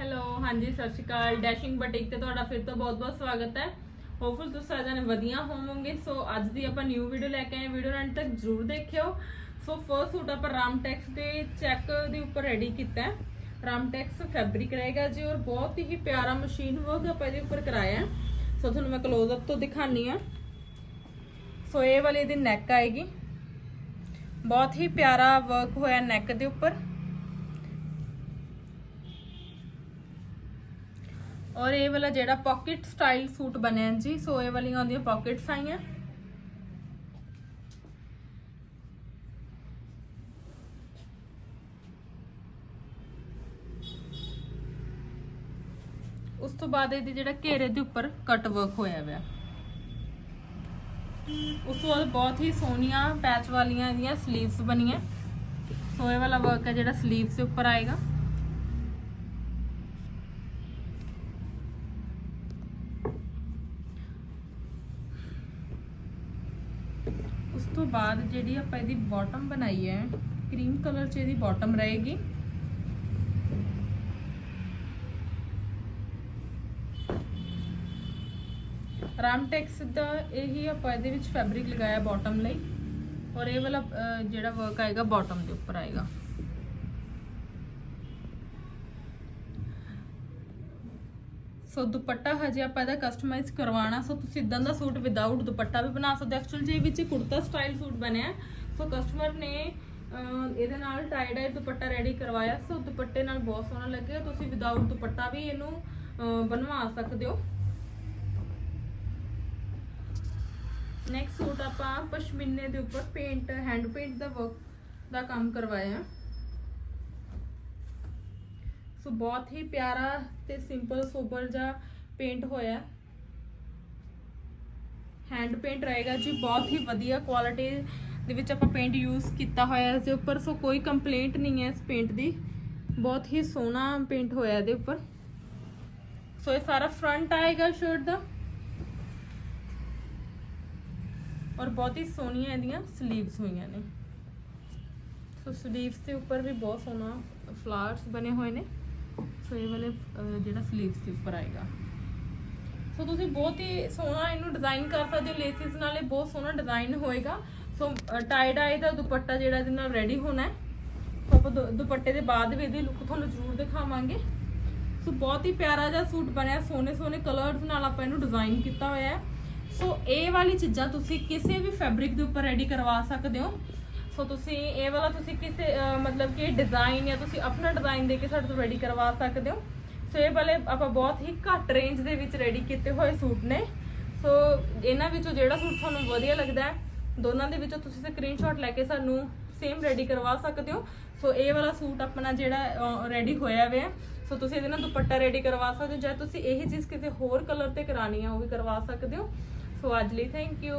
Hello ਹਾਂਜੀ, ਸਤਿ ਸ਼੍ਰੀ ਅਕਾਲ। Dashing boutique ਤੇ ਤੁਹਾਡਾ ਫਿਰ ਤੋਂ ਬਹੁਤ-ਬਹੁਤ ਸਵਾਗਤ ਹੈ। ਹੋਪਫੁਲ ਤੁਸੀਂ ਸਾਰੇ ਨੇ ਵਧੀਆ ਹੋਵੋਗੇ। ਸੋ ਅੱਜ ਦੀ ਆਪਾਂ ਨਿਊ ਵੀਡੀਓ ਲੈ ਕੇ ਆਏ ਵੀਡੀਓ ਨਾਲ ਤੱਕ ਜਰੂਰ ਦੇਖਿਓ। ਸੋ ਫਰਸਟ ਸੂਟ ਆਪਾਂ ਰਾਮਟੈਕਸ ਦੇ ਚੈੱਕ ਦੇ ਉੱਪਰ ਰੈਡੀ ਕੀਤਾ ਹੈ। ਰਾਮਟੈਕਸ ਫੈਬਰਿਕ ਰਹੇਗਾ ਜੀ ਔਰ ਬਹੁਤ ਹੀ ਪਿਆਰਾ ਮਸ਼ੀਨ ਵਰਕ ਆਪਾਂ ਇਹਦੇ ਉੱਪਰ ਕਰਾਇਆ ਸੋ ਤੁਹਾਨੂੰ ਮੈਂ ক্লোਜ਼ ਅਪ ਤੋਂ ਦਿਖਾਨੀ ਆ ਸੋ ਇਹ ਵਾਲੀ ਇਹਦੀ ਨੈਕ ਆਏਗੀ। ਬਹੁਤ ਹੀ ਪਿਆਰਾ ਵਰਕ ਹੋਇਆ ਨੈਕ ਦੇ ਉੱਪਰ। ਔਰ ਇਹ ਵਾਲਾ ਜਿਹੜਾ ਪਾਕਟ ਸਟਾਈਲ ਸੂਟ ਬਣਿਆ ਜੀ, ਸੋ ਇਹ ਵਾਲੀਆਂ ਆਉਂਦੀਆਂ ਪਾਕਟਸ ਆਈਆਂ। ਉਸ ਤੋਂ ਬਾਅਦ ਇਹਦੀ ਜਿਹੜਾ ਘੇਰੇ ਦੇ ਉੱਪਰ ਕਟ ਵਰਕ ਹੋਇਆ ਹੋਇਆ ਉਸ ਤੋਂ ਬਾਅਦ ਬਹੁਤ ਹੀ ਸੋਹਣੀਆਂ ਪੈਚ ਵਾਲੀਆਂ ਇਹਦੀਆਂ 슬ੀਵਸ ਬਣੀਆਂ। ਸੋ ਇਹ ਵਾਲਾ ਵਰਕ ਹੈ ਜਿਹੜਾ 슬ੀਵਸ ਦੇ ਉੱਪਰ ਆਏਗਾ ਉਸ ਤੋਂ ਬਾਅਦ ਜਿਹੜੀ ਆਪਾਂ ਇਹਦੀ ਬਾਟਮ ਬਣਾਈ ਹੈ ਕਰੀਮ ਕਲਰ 'ਚ ਇਹਦੀ ਬਾਟਮ ਰਹੇਗੀ। ਰਾਮਟੈਕਸ ਦਾ ਇਹੀ ਆਪਾਂ ਇਹਦੇ ਵਿੱਚ ਫੈਬਰਿਕ ਲਗਾਇਆ ਬਾਟਮ ਲਈ। ਔਰ ਇਹ ਵਾਲਾ ਜਿਹੜਾ ਵਰਕ ਆਏਗਾ ਬਾਟਮ ਦੇ ਉੱਪਰ ਆਏਗਾ। ਸੋ ਦੁਪੱਟਾ ਹਜੇ ਆਪਾਂ ਇਹਦਾ ਕਸਟਮਾਈਜ਼ ਕਰਵਾਉਣਾ। ਸੋ ਤੁਸੀਂ ਇਦਾਂ ਦਾ ਸੂਟ ਵਿਦਆਊਟ ਦੁਪੱਟਾ ਵੀ ਬਣਾ ਸਕਦੇ ਐਕਚੁਅਲ ਜੇ ਵਿੱਚ ਕੁੜਤਾ ਸਟਾਈਲ ਸੂਟ ਬਣਿਆ ਸੋ ਕਸਟਮਰ ਨੇ ਇਹਦੇ ਨਾਲ ਟਾਈ ਡਾਈ ਦੁਪੱਟਾ ਰੈਡੀ ਕਰਵਾਇਆ। ਸੋ ਦੁਪੱਟੇ ਨਾਲ ਬਹੁਤ ਸੋਹਣਾ ਲੱਗਿਆ। ਤੁਸੀਂ ਵਿਦਆਊਟ ਦੁਪੱਟਾ ਵੀ ਇਹਨੂੰ ਬਣਵਾ ਸਕਦੇ ਹੋ। ਨੈਕਸਟ ਸੂਟ ਆਪਾਂ ਪਸ਼ਮੀਨੇ ਦੇ ਉੱਪਰ ਪੇਂਟ ਹੈਂਡ ਪੇਂਟ ਦਾ ਵਰਕ ਦਾ ਕੰਮ ਕਰਵਾਇਆ। ਸੋ ਬਹੁਤ ਹੀ ਪਿਆਰਾ ਤੇ ਸਿੰਪਲ ਸੋਬਰ ਜਿਹਾ ਪੇਂਟ ਹੋਇਆ। ਹੈਂਡ ਪੇਂਟ ਰਹੇਗਾ ਜੀ, ਬਹੁਤ ਹੀ ਵਧੀਆ ਕੁਆਲਿਟੀ ਦੇ ਵਿੱਚ ਆਪਾਂ ਪੇਂਟ ਯੂਜ਼ ਕੀਤਾ ਹੋਇਆ ਇਸ ਦੇ ਉੱਪਰ। ਸੋ ਕੋਈ ਕੰਪਲੇਂਟ ਨਹੀਂ ਹੈ ਇਸ ਪੇਂਟ ਦੀ। ਬਹੁਤ ਹੀ ਸੋਹਣਾ ਪੇਂਟ ਹੋਇਆ ਇਹਦੇ ਉੱਪਰ। ਸੋ ਇਹ ਸਾਰਾ ਫਰੰਟ ਆਏਗਾ ਸ਼ਰਟ ਦਾ। ਔਰ ਬਹੁਤ ਹੀ ਸੋਹਣੀਆਂ ਇਹਦੀਆਂ 슬ੀਵਸ ਹੋਈਆਂ ਨੇ। ਸੋ 슬ੀਵਸ ਦੇ ਉੱਪਰ ਵੀ ਬਹੁਤ ਸੋਹਣਾ ਫਲਾਵਰਸ ਬਣੇ ਹੋਏ ਨੇ। ਸੋ ਇਹ ਵਾਲੇ ਜਿਹੜਾ ਸਲੀਵਸ ਦੇ ਉੱਪਰ ਆਏਗਾ। ਸੋ ਤੁਸੀਂ ਬਹੁਤ ਹੀ ਸੋਹਣਾ ਇਹਨੂੰ ਡਿਜ਼ਾਈਨ ਕਰ ਸਕਦੇ ਹੋ ਲੇਸਿਸ ਨਾਲ ਇਹ ਬਹੁਤ ਸੋਹਣਾ ਡਿਜ਼ਾਈਨ ਹੋਏਗਾ। ਸੋ ਟਾਈ ਡਾਈ ਦਾ ਦੁਪੱਟਾ ਜਿਹੜਾ ਇਹਦੇ ਨਾਲ ਰੈਡੀ ਹੋਣਾ ਹੈ। ਸੋ ਆਪਾਂ ਦੁ- ਦੁਪੱਟੇ ਦੇ ਬਾਅਦ ਵੀ ਇਹਦੀ ਲੁੱਕ ਤੁਹਾਨੂੰ ਜ਼ਰੂਰ ਦਿਖਾਵਾਂਗੇ। ਸੋ ਬਹੁਤ ਹੀ ਪਿਆਰਾ ਜਿਹਾ ਸੂਟ ਬਣਿਆ ਸੋਹਣੇ ਸੋਹਣੇ ਕਲਰਸ ਨਾਲ ਆਪਾਂ ਇਹਨੂੰ ਡਿਜ਼ਾਈਨ ਕੀਤਾ ਹੋਇਆ ਹੈ। ਸੋ ਇਹ ਵਾਲੀ ਚੀਜ਼ਾਂ ਤੁਸੀਂ ਕਿਸੇ ਵੀ ਫੈਬਰਿਕ ਦੇ ਉੱਪਰ ਰੈਡੀ ਕਰਵਾ ਸਕਦੇ ਹੋ। ਸੋ ਤੁਸੀਂ ਇਹ ਵਾਲਾ ਤੁਸੀਂ ਕਿਸੇ ਮਤਲਬ ਕਿ ਡਿਜ਼ਾਈਨ ਜਾਂ ਤੁਸੀਂ ਆਪਣਾ ਡਿਜ਼ਾਈਨ ਦੇ ਕੇ ਸਾਡੇ ਤੋਂ ਰੈਡੀ ਕਰਵਾ ਸਕਦੇ ਹੋ। ਸੋ ਇਹ ਵਾਲੇ ਆਪਾਂ ਬਹੁਤ ਹੀ ਘੱਟ ਰੇਂਜ ਦੇ ਵਿੱਚ ਰੈਡੀ ਕੀਤੇ ਹੋਏ ਸੂਟ ਨੇ। ਸੋ ਇਹਨਾਂ ਵਿੱਚੋਂ ਜਿਹੜਾ ਸੂਟ ਤੁਹਾਨੂੰ ਵਧੀਆ ਲੱਗਦਾ ਹੈ, ਦੋਨਾਂ ਦੇ ਵਿੱਚੋਂ ਤੁਸੀਂ ਸਕਰੀਨਸ਼ਾਟ ਲੈ ਕੇ ਸਾਨੂੰ ਸੇਮ ਰੈਡੀ ਕਰਵਾ ਸਕਦੇ ਹੋ। ਸੋ ਇਹ ਵਾਲਾ ਸੂਟ ਆਪਣਾ ਜਿਹੜਾ ਰੈਡੀ ਹੋਇਆ ਹੋਇਆ ਸੋ ਤੁਸੀਂ ਇਹਦੇ ਨਾਲ ਦੁਪੱਟਾ ਰੈਡੀ ਕਰਵਾ ਸਕਦੇ ਹੋ ਜਾਂ ਤੁਸੀਂ ਇਹ ਚੀਜ਼ ਕਿਸੇ ਹੋਰ ਕਲਰ ਤੇ ਕਰਾਣੀ ਹੈ ਉਹ ਵੀ ਕਰਵਾ ਸਕਦੇ ਹੋ। ਸੋ ਅੱਜ ਲਈ ਥੈਂਕ ਯੂ